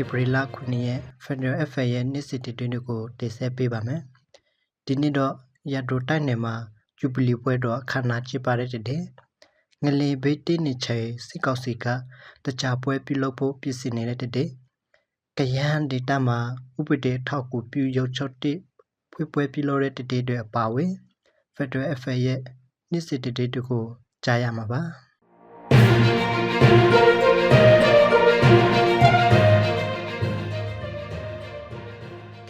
ဧပြီလ9ရက် Federal FA ရဲ့နေ့စဉ်တင်သွင်းတွေကိုတင်ဆက်ပေးပါမယ်။ဒီနေ့တော့ရတ်တိုတိုက်နယ်မှာဂျူဘလီပွဲတော်အခမ်းအနားကျင်းပတဲ့တဲ့ငလင်ဘေးတင်းနေချေစစ်ကောက်စီကတကြပွဲပြုလုပ်ဖို့ပြင်ဆင်နေတဲ့တဲ့ကယန်းဒေတာမှာဥပဒေထောက်ကူပြုရုပ်ချုပ်တဲ့ဖွေပွဲပြုလုပ်တဲ့တဲ့တွေအပါအဝင် Federal FA ရဲ့နေ့စဉ်တဲ့တွေကိုကြားရမှာပါ။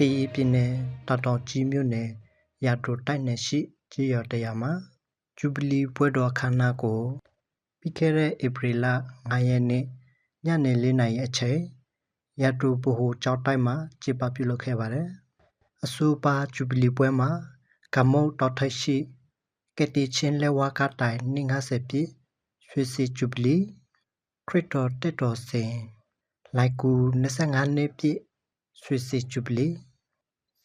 ကရင်ပြည်နယ်တောင်တောင်ကြီးမြို့နယ်ရာတိုတိုက်နယ်ရှိကြေးရွာတရားမှာဂျူဘလီပွဲတော်အခမ်းအနားကိုပြီးခဲ့တဲ့ဧပြီလ9ရက်နေ့ညနေ4နာရီအချိန်ရာတိုဘိုဟိုကျောင်းတိုက်မှာကျင်းပပြုလုပ်ခဲ့ပါတယ်။အဆိုပါဂျူဘလီပွဲမှာကမုတ်တော်ထိုက်ရှိကတိချင်းလက်ဝါကတိုင်250ပြည့်ရွှေစီဂျူဘလီခရစ်တော်တက်တော်စင်လိုက်ကူ25နှစ်ပြည့်ရွှေစီဂျူဘလီ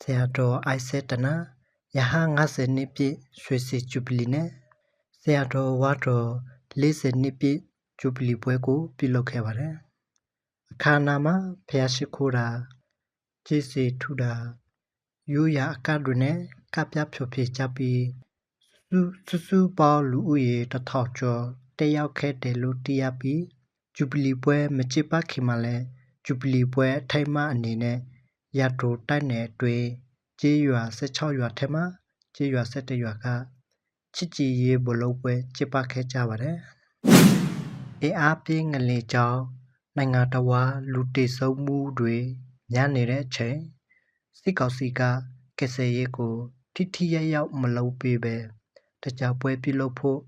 ဆရာတော်အိုက်ဆက်တနာယဟ50နှစ်ပြည့်ရွှေစီဂျူဘလီနဲ့ဆရာတော်ဝါတော်40နှစ်ပြည့်ဂျူဘလီပွဲကိုပြုလုပ်ခဲ့ပါတယ်။အခမ်းအနားမှာဖျားရှိခိုးတာကျေးဇူးထူတာရိုးရာအကတ်တွေနဲ့ကပ်ပြဖြိုဖြေကြပြီးစုစုစုပေါင်းလူဦးရေတစ်ထောင်ကျော်တက်ရောက်ခဲ့တယ်လို့သိရပြီးဂျူဘလီပွဲမကျင်းပခင်မှာလဲဂျူဘလီပွဲအထိမ်းအမှတ်အနေနဲ့ ရတိုတိုက်နယ်အတွင်းကျေးရွာ16ရွာထဲမှာကျေးရွာ17ရွာကချစ်ကြည်ရေးဘလုံးပွဲကျင်းပခဲ့ကြပါတယ်။အေးအားပြင်းငလေကြောင်းနိုင်ငံတော်ဝါလူတေဆုံးမှုတွေညနေတဲ့အချိန်စစ်ကောင်စီကကက်ဆယ်ရေးကိုထိထိရရောက်မလုပ်ပေးပဲတကြပွဲပြုလုပ်ဖို့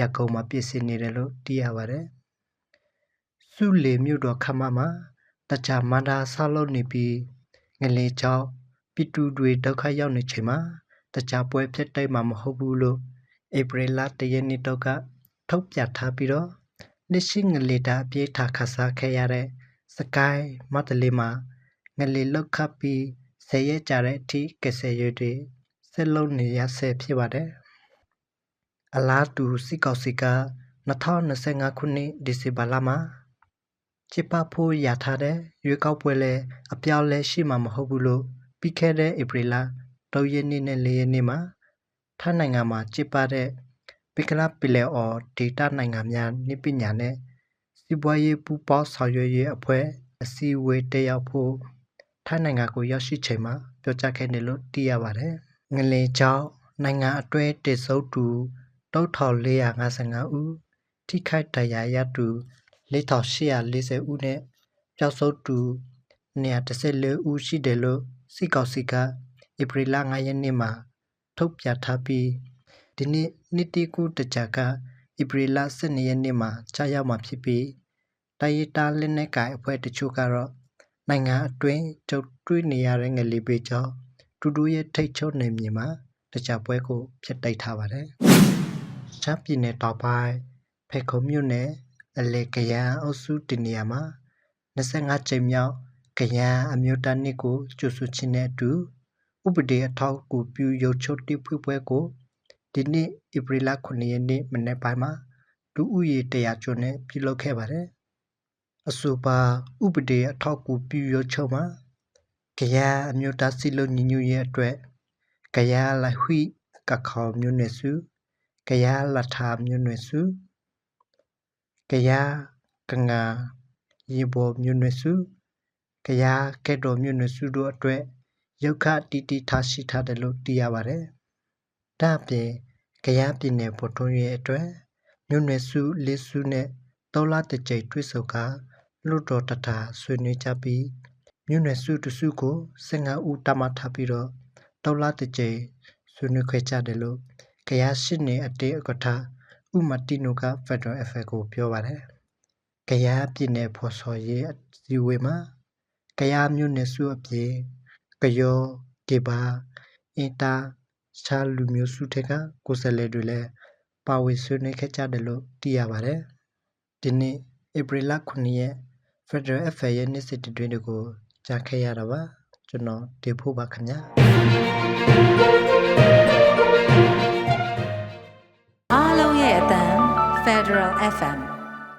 ရကုံမှာပြင်ဆင်နေတယ်လို့သိရပါတယ်။စုလေမြို့တော်ခမမှာတကြမန္တာဆောက်လုပ်နေပြီး ငလေချောင်းပီတူတွေဒုက္ခရောက်နေချိန်မှာတကြပွဲဖြစ်တိုက်မှာမဟုတ်ဘူးလို့ဧပြီလတရက်နေ့တော့ကထုတ်ပြထားပြီးတော့လက်ရှိငလေတာအပြေးထားခစားခဲ့ရတဲ့စကိုင်းမတလေးမှာငလေလောက်ခပ်ပြီးဆယ်ရက်ကြာတဲ့အထိကဆယ်ရွတွေဆက်လုံးနေရဆဲဖြစ်ပါတယ်အလားတူစစ်ကောက်စီက2025ခုနှစ်ဒီဇင်ဘာလမှာ ချစ်ပဖို့ရထားတဲ့ ရွေးကောက်ပွဲလဲအပြောင်းလဲရှိမှာ မဟုတ်ဘူးလို့ ပြီးခဲ့တဲ့ ဧပြီလ3ရက်နေ့နဲ့4ရက်နေ့မှာ ထိုင်းနိုင်ငံမှာ ကျင်းပတဲ့ပိကလပီလေအော်ဒေတာနိုင်ငံများနိပညာနဲ့ စီးပွားရေး ပူးပေါင်းဆောင်ရွက်ရေးအဖွဲ့ အစည်းအဝေး တက်ရောက်ဖို့ ထိုင်းနိုင်ငံကို ရောက်ရှိချိန်မှာ ပြောကြားခဲ့တယ်လို့ သိရပါတယ်။ငလင်ကျောင်းနိုင်ငံအတွဲတည်ဆုပ်သူ3455ဦး ထိခိုက်ဒဏ်ရာရသူ 4840ဦးနဲ့ပျောက်ဆုံးသူ214ဦးရှိတယ်လို့စစ်ကောင်စီကဧပြီလ9ရက်နေ့မှာထုတ်ပြန်ထားပြီးဒီနေ့နှစ်တီကူတကြကဧပြီလ12ရက်နေ့မှာကြာရောက်မှာဖြစ်ပြီးတိုင်းရတာလက်နက်ကိုင်အဖွဲ့တချို့ကတော့နိုင်ငံအတွင်းကြုံတွေ့နေရတဲ့ငလီပေကြောင့်တူတူရဲ့ထိတ်ချုံနေမြေမှာတကြပွဲကိုဖျက်တိုက်ထားပါတယ်။ရှမ်းပြည်နယ်တောင်ပိုင်းဖေခုံမြို့နယ် အလေကရန်အုပ်စုတင်နေရာမှာ25ကြိမ်မြောက်ကရန်အမျိုးသားနှစ်ကိုကျူဆူချင်းတဲ့အတူဥပဒေအထောက်အကူပြုရုပ်ချုပ်တိဖွေးပွဲကိုဒီနေ့ဧပြီလ9ရက်နေ့မနေ့ပိုင်းမှာလူဦးရေ100ကျော်နဲ့ပြုလုပ်ခဲ့ပါတယ်။အဆိုပါဥပဒေအထောက်အကူပြုရုပ်ချုပ်မှာကရန်အမျိုးသားစီလုံးညီညွတ်ရေးအတွက်ကရန်လိုက်ဝိကခေါမျိုးနယ်စုကရန်လထာမျိုးနယ်စု ကရန်ကငါရေဘော်မျိုးနယ်စုကရန်ကဲ့တော်မျိုးနယ်စုတို့အတွက်ရုတ်ခတီတီထားရှိထားတယ်လို့သိရပါတယ်။ဒါ့အပြင်ကရန်ပြည်နယ်ဗိုလ်ထုံးရဲ့အတွက်မြို့နယ်စုလေးစုနဲ့တောလာတကြိမ်တွဲဆုံကလွတ်တော်တတာဆွေးနွေးကြပြီးမြို့နယ်စုတစုကို15ဦးတမထားပြီးတော့တောလာတကြိမ်ဆွေးနွေးခွဲကြတယ်လို့ကရရှိနေအတေအကထ ဥမတိနုကဖက်ဒရယ်အဖက်ကိုပြောပါတယ်။ကရပြည်နယ်ဖော်စော်ရေးအစည်းအဝေးမှာကရမြို့နယ်စုအပြင်ကယောကေဘာအင်တာချာလူမျိုးစုထက်ကကိုယ်စားလှယ်တွေလည်းပါဝင်ဆွေးနွေးခဲ့ကြတယ်လို့သိရပါတယ်။ဒီနေ့ဧပြီလ9ရက် Federal Affairs ရဲ့နေ့စစ်တွင်တွေကိုကြားခဲ့ရတာပါကျွန်တော်ဒေဖို့ပါခင်ဗျာ Federal FM